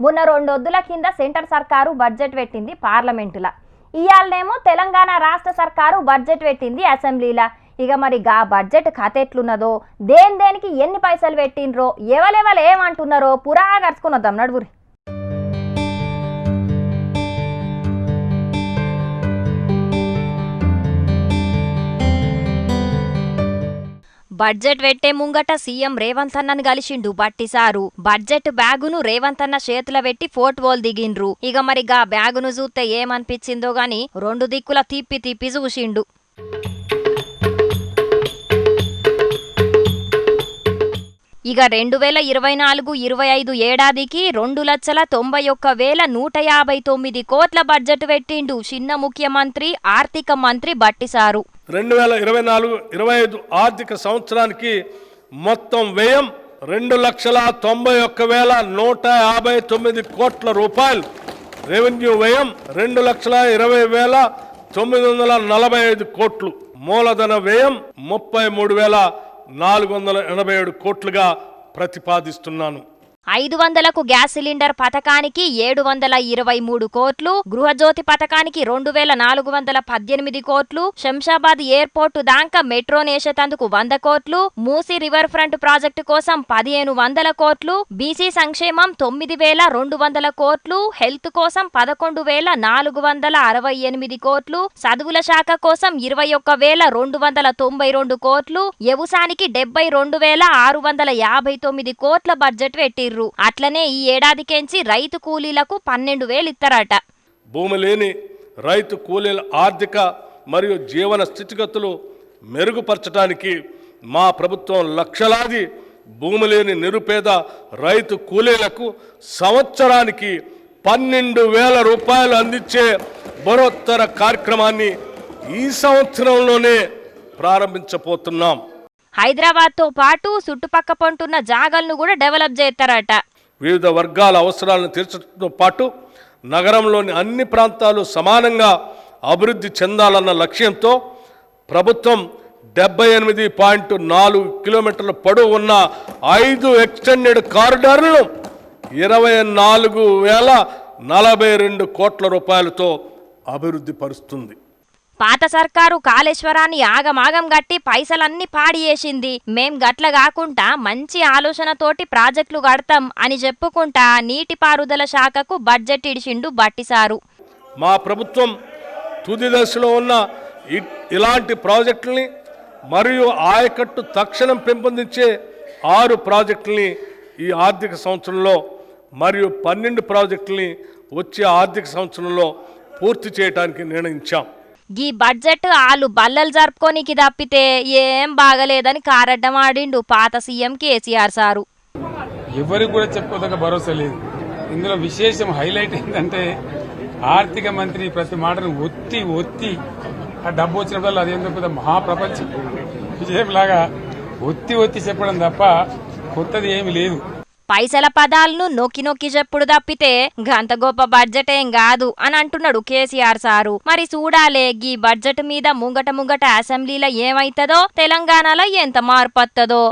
మొన్న రెండొద్దుల కింద సెంటర్ సర్కారు బడ్జెట్ పెట్టింది పార్లమెంటులా. ఇవాళనేమో తెలంగాణ రాష్ట్ర సర్కారు బడ్జెట్ పెట్టింది అసెంబ్లీలా. ఇక మరి గా బడ్జెట్ కథ ఎట్లున్నదో దేని దేనికి ఎన్ని పైసలు పెట్టిండ్రో ఎవలెవలు ఏమంటున్నారో పురా గడుచుకుని వద్దాం నడుగురి బడ్జెట్ పెట్టే ముంగట సీఎం రేవంత్ అన్నను కలిసిండు బట్టిసారు. బడ్జెట్ బ్యాగును రేవంత్ అన్న చేతుల పెట్టి ఫోటోలు దిగిండ్రు. ఇక మరి గా బ్యాగును చూస్తే ఏమనిపించిందో గాని రెండు దిక్కుల తిప్పి తిప్పి చూసిండు. ఇక రెండు వేల ఇరవై నాలుగు ఇరవై ఐదు ఏడాదికి రెండు లక్షల తొంభై ఒక్క వేల నూట యాభై తొమ్మిది కోట్ల బడ్జెట్ పెట్టిండు చిన్న ముఖ్యమంత్రి ఆర్థిక మంత్రి బట్టిసారు. రెండు వేల ఇరవై నాలుగు ఇరవై ఐదు ఆర్థిక సంవత్సరానికి మొత్తం వ్యయం రెండు లక్షల తొంభై ఒక్క వేల నూట యాభై తొమ్మిది కోట్ల రూపాయలు. రెవెన్యూ వ్యయం రెండు లక్షల ఇరవై వేల తొమ్మిది వందల నలభై ఐదు కోట్లు. మూలధన వ్యయం ముప్పై మూడు వేల నాలుగు వందల ఎనభై ఏడు కోట్లుగా ప్రతిపాదిస్తున్నాను. ఐదు వందలకు గ్యాస్ సిలిండర్ పథకానికి ఏడు వందల ఇరవై మూడు కోట్లు గృహజ్యోతి పథకానికి రెండు వేల నాలుగు వందల పద్దెనిమిది కోట్లు శంషాబాద్ ఎయిర్పోర్టు దాకా మెట్రో నేసేతందుకు వంద కోట్లు మూసి రివర్ ఫ్రంట్ ప్రాజెక్టు కోసం పదిహేను వందల కోట్లు బీసీ సంక్షేమం తొమ్మిది వేల రెండు వందల కోట్లు హెల్త్ కోసం పదకొండు వేల నాలుగు వందల అరవై ఎనిమిది కోట్లు చదువుల శాఖ కోసం ఇరవై ఒక్క వేల రెండు వందల తొంభై రెండు కోట్లు వ్యవసాయానికి డెబ్బై రెండు వేల ఆరు వందల యాభై తొమ్మిది కోట్ల బడ్జెట్ పెట్టిర్రు. అట్లనే ఈ ఏడాదికెంచి రైతు కూలీలకు పన్నెండు వేలు ఇస్తారట భూమి లేని రైతు కూలీల ఆర్థిక మరియు జీవన స్థితిగతులు మెరుగుపరచడానికి మా ప్రభుత్వం లక్షలాది భూమి లేని నిరుపేద రైతు కూలీలకు సంవత్సరానికి పన్నెండు వేల రూపాయలు అందించే బరోత్తర కార్యక్రమాన్ని ఈ సంవత్సరంలోనే ప్రారంభించబోతున్నాం. హైదరాబాద్తో పాటు చుట్టుపక్క పంటున్న జాగలను కూడా డెవలప్ చేస్తారట. వివిధ వర్గాల అవసరాలను తీర్చడంతో పాటు నగరంలోని అన్ని ప్రాంతాలు సమానంగా అభివృద్ధి చెందాలన్న లక్ష్యంతో ప్రభుత్వం డెబ్బై ఎనిమిది పాయింట్ నాలుగు కిలోమీటర్ల పొడవు ఉన్న ఐదు ఎక్స్టెండెడ్ కారిడార్లను ఇరవై నాలుగు వేల నలభై రెండు కోట్ల రూపాయలతో అభివృద్ధి పరుస్తుంది. పాత సర్కారు కాళేశ్వరాన్ని ఆగమాగం గట్టి పైసలన్నీ పాడి చేసింది. మేం గట్ల కాకుండా మంచి ఆలోచనతోటి ప్రాజెక్టులు కడతాం అని చెప్పుకుంటా నీటిపారుదల శాఖకు బడ్జెట్ ఇడిచిండు బట్టిసారు. మా ప్రభుత్వం తుది దశలో ఉన్న ఇ- ఇలాంటి ప్రాజెక్టుల్ని మరియు ఆయకట్టు తక్షణం పెంపొందించే ఆరు ప్రాజెక్టుల్ని ఈ ఆర్థిక సంవత్సరంలో మరియు పన్నెండు ప్రాజెక్టుల్ని వచ్చే ఆర్థిక సంవత్సరంలో పూర్తి చేయడానికి నిర్ణయించాం. గీ బడ్జెట్ ఆలు బల్లలు జరుపుకోనికి తప్పితే ఏం బాగలేదని కారడ్డం ఆడిండు పాత సీఎం కేసీఆర్ సారు. ఎవరికి కూడా చెప్పుకోదగ్గ భరోసా లేదు. ఇందులో విశేషం హైలైట్ ఏంటంటే ఆర్థిక మంత్రి ప్రతి మాటను ఒత్తి ఒత్తి ఆ డబ్బు వచ్చినప్పుడు అదేందో పెద్ద మహాప్రపంచం? విజయం లాగా ఒత్తి ఒత్తి చెప్పడం తప్ప కొత్తది ఏమీ లేదు. పైసల పదాలను నొక్కి నొక్కి చెప్పుడు తప్పితే గంత గొప్ప బడ్జెట్ ఏం కాదు అని అంటున్నాడు కేసీఆర్ సారు. మరి చూడాలే గీ బడ్జెట్ మీద ముంగట ముంగట అసెంబ్లీలో ఏమైతదో తెలంగాణలో ఎంత మార్పత్తదో